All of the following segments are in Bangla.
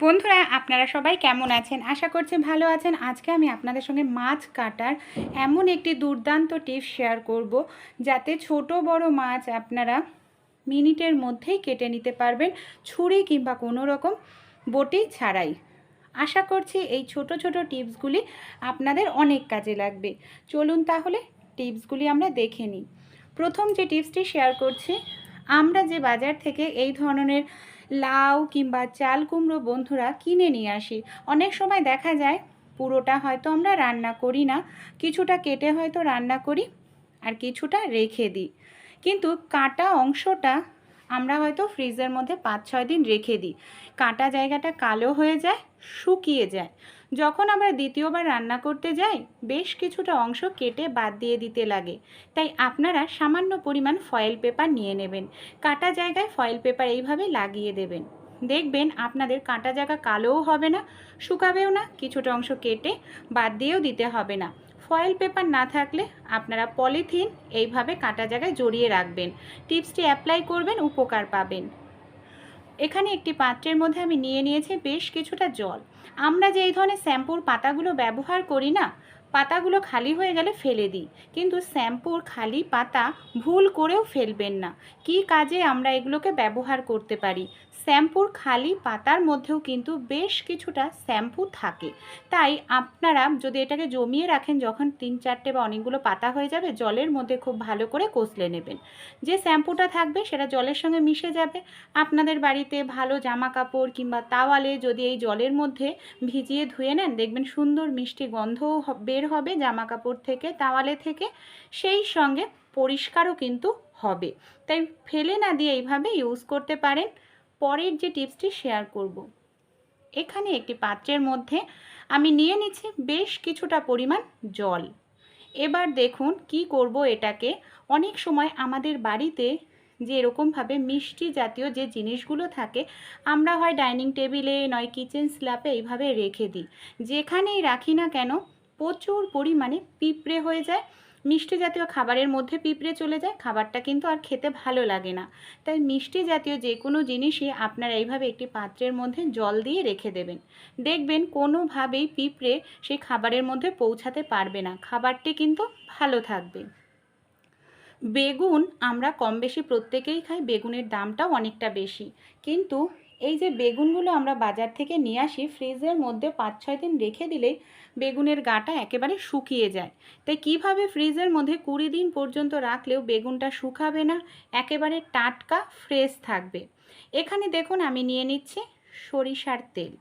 বন্ধুরা, আপনারা সবাই কেমন আছেন? আশা করছি ভালো আছেন। আজকে আমি আপনাদের সঙ্গে মাছ কাটার এমন একটি দুর্দান্ত টিপস শেয়ার করব, যাতে ছোট বড় মাছ আপনারা মিনিটের মধ্যেই কেটে নিতে পারবেন, ছুরি কিংবা কোনো রকম বটি ছাড়াই। আশা করছি এই ছোট ছোট টিপসগুলি আপনাদের অনেক কাজে লাগবে। চলুন তাহলে টিপসগুলি আমরা দেখে নিই। প্রথম যে টিপসটি শেয়ার করছি, আমরা যে বাজার থেকে এই ধরনের লাউ কিংবা চাল কুমড়ো বন্ধুরা কিনে নিয়ে আসি। অনেক সময় দেখা যায় পুরোটা হয়তো আমরা রান্না করি না, কিছুটা কেটে হয়তো রান্না করি আর কিছুটা রেখে দিই। কিন্তু কাটা অংশটা আমরা হয়তো ফ্রিজের মধ্যে পাঁচ ছয় দিন রেখে দিই। কাটা জায়গাটা কালো হয়ে যায়, শুকিয়ে যায়। যখন আমরা দ্বিতীয়বার রান্না করতে যাই, বেশ কিছুটা অংশ কেটে বাদ দিয়ে দিতে লাগে। তাই আপনারা সামান্য পরিমাণ ফয়েল পেপার নিয়ে নেবেন। কাটা জায়গায় ফয়েল পেপার এইভাবে লাগিয়ে দেবেন। দেখবেন আপনাদের কাঁটা জায়গা কালোও হবে না, শুকাবেও না, কিছুটা অংশ কেটে বাদ দিয়েও দিতে হবে না। ফয়েল পেপার না থাকলে আপনারা পলিথিন এইভাবে কাঁটা জায়গায় জড়িয়ে রাখবেন। টিপসটি অ্যাপ্লাই করবেন, উপকার পাবেন। এখানে একটি পাত্রের মধ্যে আমি নিয়ে নিয়েছি বেশ কিছুটা জল। আমরা যে এই ধরনের শ্যাম্পুর পাতাগুলো ব্যবহার করি না পাতাগুলো খালি হয়ে গেলে ফেলে দিই। কিন্তু শ্যাম্পুর খালি পাতা ভুল করেও ফেলবেন না। কি কাজে আমরা এগুলোকে ব্যবহার করতে পারি? শ্যাম্পুর খালি পাতার মধ্যেও কিন্তু বেশ কিছুটা শ্যাম্পু থাকে। তাই আপনারা যদি এটাকে জমিয়ে রাখেন, যখন তিন চারটে বা অনেকগুলো পাতা হয়ে যাবে, জলের মধ্যে খুব ভালো করে কষলে নেবেন। যে শ্যাম্পুটা থাকবে, সেটা জলের সঙ্গে মিশে যাবে। আপনাদের বাড়িতে ভালো জামা কাপড় কিংবা তাওয়ালে যদি এই জলের মধ্যে ভিজিয়ে ধুয়ে নেন, দেখবেন সুন্দর মিষ্টি গন্ধও হ- বের হবে জামা কাপড় থেকে, তাওয়ালে থেকে, সেই সঙ্গে পরিষ্কারও কিন্তু হবে। তাই ফেলে না দিয়ে এইভাবে ইউজ করতে পারেন। পরের যে টিপসটি শেয়ার করব। এখানে একটি পাত্রের মধ্যে আমি নিয়ে নিচ্ছি বেশ কিছুটা পরিমাণ জল। এবার দেখুন কি করব এটাকে। অনেক সময় আমাদের বাড়িতে যে এরকমভাবে মিষ্টি জাতীয় যে জিনিসগুলো থাকে, আমরা হয় ডাইনিং টেবিলে নয় কিচেন স্ল্যাপে এইভাবে রেখে দিই। যেখানেই রাখি না কেন প্রচুর পরিমাণে পিঁপড়ে হয়ে যায়। মিষ্টি জাতীয় খাবারের মধ্যে পিঁপড়ে চলে যায়। খাবারটা কিন্তু আর খেতে ভালো লাগে না। তাই মিষ্টি জাতীয় যে কোনো জিনিসই আপনারা এইভাবে একটি পাত্রের মধ্যে জল দিয়ে রেখে দেবেন। দেখবেন কোনোভাবেই পিঁপড়ে সেই খাবারের মধ্যে পৌঁছাতে পারবে না। খাবারটি কিন্তু ভালো থাকবে। বেগুন আমরা কম বেশি প্রত্যেকেই খাই। বেগুনের দামটাও অনেকটা বেশি। কিন্তু এই যে বেগুনগুলো আমরা বাজার থেকে নিয়ে আসি, ফ্রিজের মধ্যে পাঁচ ছয় দিন রেখে দিলেই বেগুনের গাটা একেবারে শুকিয়ে যায়। তাই কীভাবে ফ্রিজের মধ্যে কুড়ি দিন পর্যন্ত রাখলেও বেগুনটা শুকাবে না? একেবারে টাটকা, ফ্রেশ থাকবে। এখানে দেখুন আমি নিয়ে নিচ্ছি সরিষার তেল।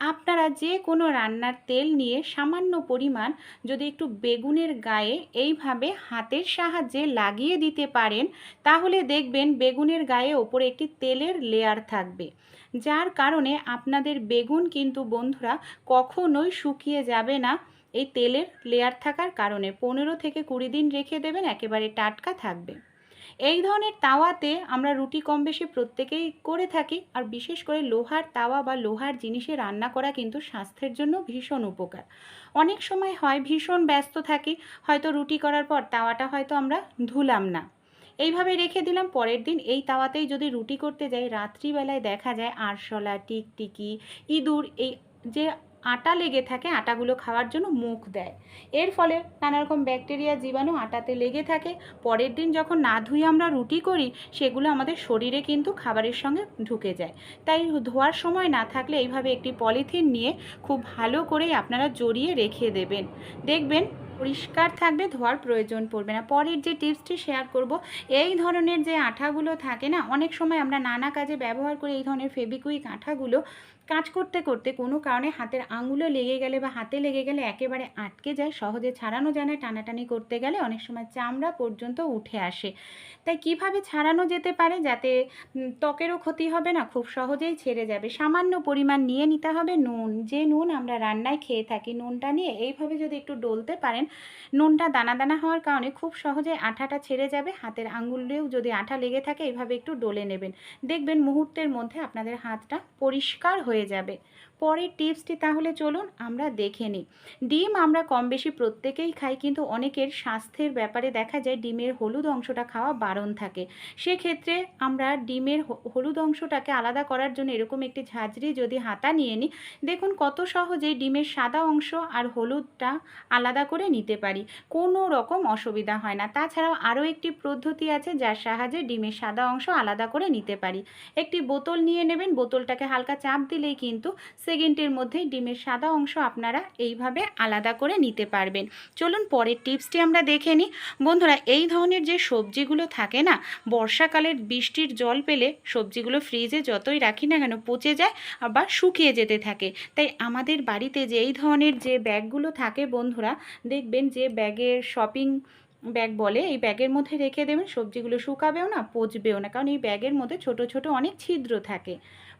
আপনারা যে কোনো রান্নার তেল নিয়ে সামান্য পরিমাণ যদি একটু বেগুনের গায়ে এইভাবে হাতের সাহায্যে লাগিয়ে দিতে পারেন, তাহলে দেখবেন বেগুনের গায়ে ওপরে একটি তেলের লেয়ার থাকবে। যার কারণে আপনাদের বেগুন কিন্তু বন্ধুরা কখনোই শুকিয়ে যাবে না। এই তেলের লেয়ার থাকার কারণে পনেরো থেকে কুড়ি দিন রেখে দেবেন, একেবারে টাটকা থাকবে। এই ধরনের তাওয়াতে আমরা রুটি কম বেশি প্রত্যেকেই করে থাকি, আর বিশেষ করে লোহার তাওয়া বা লোহার জিনিসে রান্না করা কিন্তু স্বাস্থ্যের জন্য ভীষণ উপকার। অনেক সময় হয় ভীষণ ব্যস্ত থাকি, হয়তো রুটি করার পর তাওয়াটা হয়তো আমরা ধুলাম না। এইভাবে রেখে দিলাম, পরের দিন এই তাওয়াতেই যদি রুটি করতে যাই, রাত্রিবেলায় দেখা যায় আরশোলা, টিকটিকি, ইঁদুর, এই যে আটা লেগে থাকে, আটাগুলো খাওয়ার জন্য মুখ দেয়। এর ফলে নানা রকম ব্যাকটেরিয়া, জীবাণু আটাতে লেগে থাকে। পরের দিন যখন না ধুয়ে আমরা রুটি করি, সেগুলো আমাদের শরীরে কিন্তু খাবারের সঙ্গে ঢুকে যায়। তাই ধোয়ার সময় না থাকলে এইভাবে একটি পলিথিন নিয়ে খুব ভালো করেই আপনারা জড়িয়ে রেখে দেবেন। দেখবেন পরিষ্কার থাকবে, ধোয়ার প্রয়োজন পড়বে না। পরের যে টিপসটি শেয়ার করব, এই ধরনের যে আঠাগুলো থাকে না, অনেক সময় আমরা নানা কাজে ব্যবহার করি এই ধরনের ফেবিকুইক আঠাগুলো কাজ করতে করতে কোনো কারণে হাতের আঙুলো লেগে গেলে বা হাতে লেগে গেলে একেবারে আটকে যায়, সহজে ছাড়ানো যায় না, টানাটানি করতে গেলে অনেক সময় চামড়া পর্যন্ত উঠে আসে। তাই কীভাবে ছাড়ানো যেতে পারে যাতে ত্বকেরও ক্ষতি হবে না, খুব সহজেই ছেড়ে যাবে। সামান্য পরিমাণ নিয়ে নিতে হবে নুন, যে নুন আমরা রান্নায় খেয়ে থাকি নুনটা নিয়ে, এইভাবে যদি একটু ডলতে পারেন নুনটা দানা দানা হওয়ার কারণে খুব সহজে আঠাটা ছেড়ে যাবে। হাতের আঙুল দিয়েও যদি আঠা লেগে থাকে এভাবে একটু ডলে নেবেন। দেখবেন মুহূর্তের মধ্যে আপনাদের হাতটা পরিষ্কার হয়ে যাবে। পরের টিপসটি তাহলে চলুন আমরা দেখে নিই। ডিম আমরা কম বেশি প্রত্যেকেই খাই, কিন্তু অনেকের স্বাস্থ্যের ব্যাপারে দেখা যায় ডিমের হলুদ অংশটা খাওয়া বারণ থাকে। সেক্ষেত্রে আমরা ডিমের হলুদ অংশটাকে আলাদা করার জন্য এরকম একটি ঝাঁঝরি যদি হাতা নিয়ে নিই, দেখুন কত সহজেই ডিমের সাদা অংশ আর হলুদটা আলাদা করে নিতে পারি। কোনো রকম অসুবিধা হয় না। তাছাড়াও আরও একটি পদ্ধতি আছে যার সাহায্যে ডিমের সাদা অংশ আলাদা করে নিতে পারি। একটি বোতল নিয়ে নেবেন, বোতলটাকে হালকা চাপ দিলেই কিন্তু সেকেন্ডের মধ্যেই ডিমের সাদা অংশ আপনারা এইভাবে আলাদা করে নিতে পারবেন। চলুন পরের টিপসটি আমরা দেখে নিই। বন্ধুরা, এই ধরনের যে সবজিগুলো থাকে না, বর্ষাকালের বৃষ্টির জল পেলে সবজিগুলো ফ্রিজে যতই রাখি না কেন পচে যায়, আবার শুকিয়ে যেতে থাকে। তাই আমাদের বাড়িতে যে এই ধরনের যে ব্যাগগুলো থাকে বন্ধুরা, দেখবেন যে ব্যাগের শপিং ব্যাগ বলে, এই ব্যাগের মধ্যে রেখে দেবেন, সবজিগুলো শুকাবেও না, পচবেও না। কারণ এই ব্যাগের মধ্যে ছোট ছোট অনেক ছিদ্র থাকে।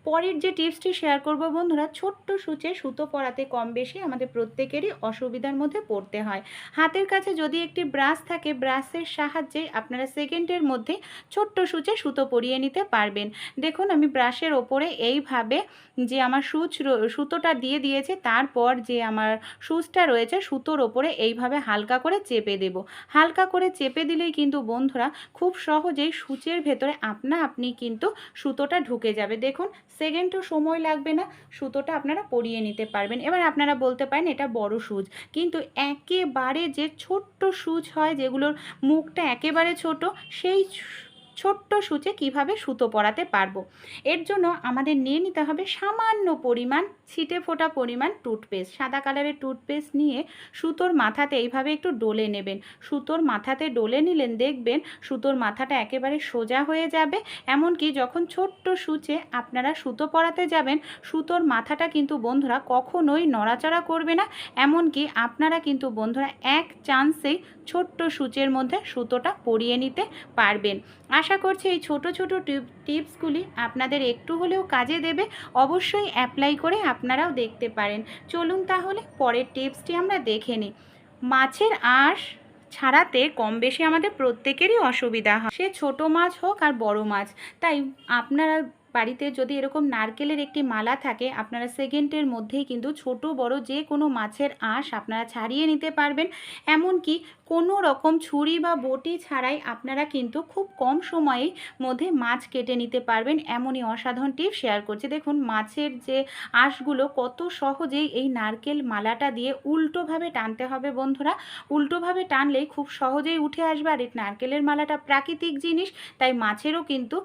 পরের যে টিপসটি শেয়ার করব বন্ধুরা, ছোট্ট সূচে সুতো পরাতে কম বেশি আমাদের প্রত্যেকেরই অসুবিধার মধ্যে পড়তে হয়। হাতের কাছে যদি একটি ব্রাশ থাকে, ব্রাশের সাহায্যে আপনারা সেকেন্ডের মধ্যে ছোট্ট সূচে সুতো পরিয়ে নিতে পারবেন। দেখুন, আমি ব্রাশের ওপরে এইভাবে যে আমার সুচ সুতোটা দিয়ে দিয়েছে, তারপর যে আমার সুচটা রয়েছে, সুতোর ওপরে এইভাবে হালকা করে চেপে দেব। হালকা করে চেপে দিলেই কিন্তু বন্ধুরা, খুব সহজেই সূচের ভেতরে আপনা আপনি কিন্তু সুতোটা ঢুকে যাবে। দেখুন সেকেন্ডও সময় লাগবে না, সুতোটা আপনারা পরিয়ে নিতে পারবেন। এবার আপনারা বলতে পারেন এটা বড় সুজ কিন্তু একেবারে যে ছোট্ট সুজ হয়, যেগুলোর মুখটা একেবারে ছোট, সেই ছোট্ট সূচে কীভাবে সুতো পরাতে পারব? এর জন্য আমাদের নিয়ে নিতে হবে সামান্য পরিমাণ ছিটে ফোটা পরিমাণ টুথপেস্ট সাদা কালারের টুথপেস্ট নিয়ে সুতোর মাথাতে এইভাবে একটু ডলে নেবেন। সুতোর মাথাতে ডলে নিলেন, দেখবেন সুতোর মাথাটা একেবারে সোজা হয়ে যাবে। এমনকি যখন ছোট্ট সূচে আপনারা সুতো পরাতে যাবেন, সুতোর মাথাটা কিন্তু বন্ধুরা কখনোই নড়াচড়া করবে না। এমনকি আপনারা কিন্তু বন্ধুরা এক চান্সেই ছোট্ট সূচের মধ্যে সুতোটা পরিয়ে নিতে পারবেন। আশা করছি এই ছোট ছোট টিপ, টিপসগুলি আপনাদের একটু হলেও কাজে দেবে। অবশ্যই অ্যাপ্লাই করে আপনারাও দেখতে পারেন। চলুন তাহলে পরের টিপসটি আমরা দেখে নিই। মাছের আঁশ ছাড়াতে কম বেশি আমাদের প্রত্যেকেরই অসুবিধা হয়। সে ছোট মাছ হোক আর বড় মাছ। তাই আপনারা বাড়িতে যদি এরকম নারকেলের একটি মালা থাকে, আপনারা সেকেন্ডের মধ্যেই কিন্তু ছোট, বড় যে কোনো মাছের আঁশ আপনারা ছাড়িয়ে নিতে পারবেন। এমনকি কোনো রকম ছুরি বা বটি ছাড়াই আপনারা কিন্তু খুব কম সময়েই মধ্যে মাছ কেটে নিতে পারবেন। এমনই অসাধারণ টিপ শেয়ার করছি। দেখুন, মাছের যে আঁশগুলো কত সহজেই এই নারকেল মালাটা দিয়ে উল্টোভাবে টানতে হবে বন্ধুরা। উল্টোভাবে টানলেই খুব সহজেই উঠে আসবে। আর এই নারকেলের মালাটা প্রাকৃতিক জিনিস, তাই মাছেরও কিন্তু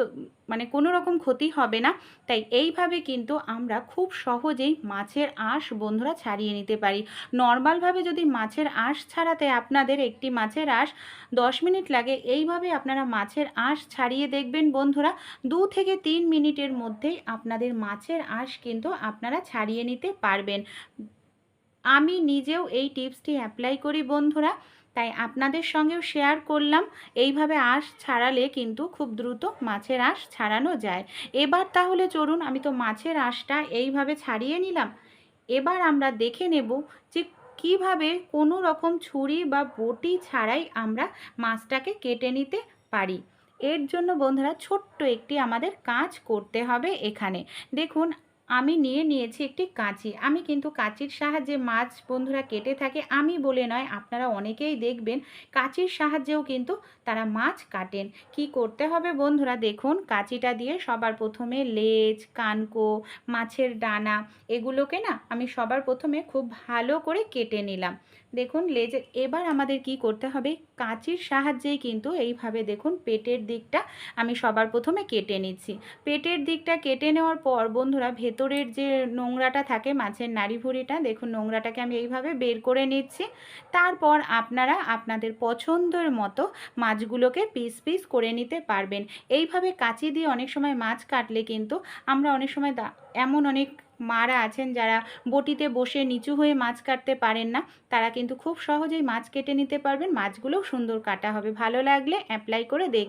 তো মানে কোনো রকম ক্ষতি হবে না। তাই এইভাবে কিন্তু আমরা খুব সহজেই মাছের আঁশ বন্ধুরা ছাড়িয়ে নিতে পারি। নর্মালভাবে যদি মাছের আঁশ ছাড়াতে আপনাদের একটি মাছের আঁশ দশ মিনিট লাগে, এইভাবে আপনারা মাছের আঁশ ছাড়িয়ে দেখবেন বন্ধুরা। দু থেকে তিন মিনিটের মধ্যেই আপনাদের মাছের আঁশ কিন্তু আপনারা ছাড়িয়ে নিতে পারবেন। আমি নিজেও এই টিপসটি অ্যাপ্লাই করি বন্ধুরা। তাই আপনাদের সঙ্গেও শেয়ার করলাম। এইভাবে আঁশ ছাড়ালে কিন্তু খুব দ্রুত মাছের আঁশ ছাড়ানো যায়। এবার তাহলে চলুন, আমি তো মাছের আঁশটা এইভাবে ছাড়িয়ে নিলাম। এবার আমরা দেখে নেব যে কীভাবে কোনো রকম ছুরি বা বটি ছাড়াই আমরা মাছটাকে কেটে নিতে পারি। এর জন্য বন্ধুরা ছোট্ট একটি আমাদের কাজ করতে হবে এখানে। দেখুন আমি নিয়ে নিয়েছি একটি কাঁচি। আমি কিন্তু কাঁচির সাহায্যে মাছ বন্ধুরা কেটে থাকে। আমি বলে নয়, আপনারা অনেকেই দেখবেন কাঁচির সাহায্যেও কিন্তু তারা মাছ কাটেন। কি করতে হবে বন্ধুরা? দেখুন, কাঁচিটা দিয়ে সবার প্রথমে লেজ, কানকো, মাছের ডানা, এগুলোকে না আমি সবার প্রথমে খুব ভালো করে কেটে নিলাম। দেখুন, লেজে, এবার আমাদের কি করতে হবে? কাঁচির সাহায্যেই কিন্তু এইভাবে দেখুন পেটের দিকটা আমি সবার প্রথমে কেটে নিচ্ছি। পেটের দিকটা কেটে নেওয়ার পর বন্ধুরা, ভেতরের যে নোংরাটা থাকে মাছের নাড়ি ভুঁড়িটা দেখুন নোংরাটাকে আমি এইভাবে বের করে নিচ্ছি। তারপর আপনারা আপনাদের পছন্দের মতো মাছগুলোকে পিস পিস করে নিতে পারবেন। এইভাবে কাঁচি দিয়ে অনেক সময় মাছ কাটলে কিন্তু আমরা অনেক সময় এমন অনেক মারা আছেন, যারা বটিতে বসে নিচু হয়ে মাছ কাটতে পারেন না, তারা কিন্তু খুব সহজেই মাছ কেটে নিতে পারবেন। মাছগুলোও সুন্দর কাটা হবে। ভালো লাগলে অ্যাপ্লাই করে দেখবেন।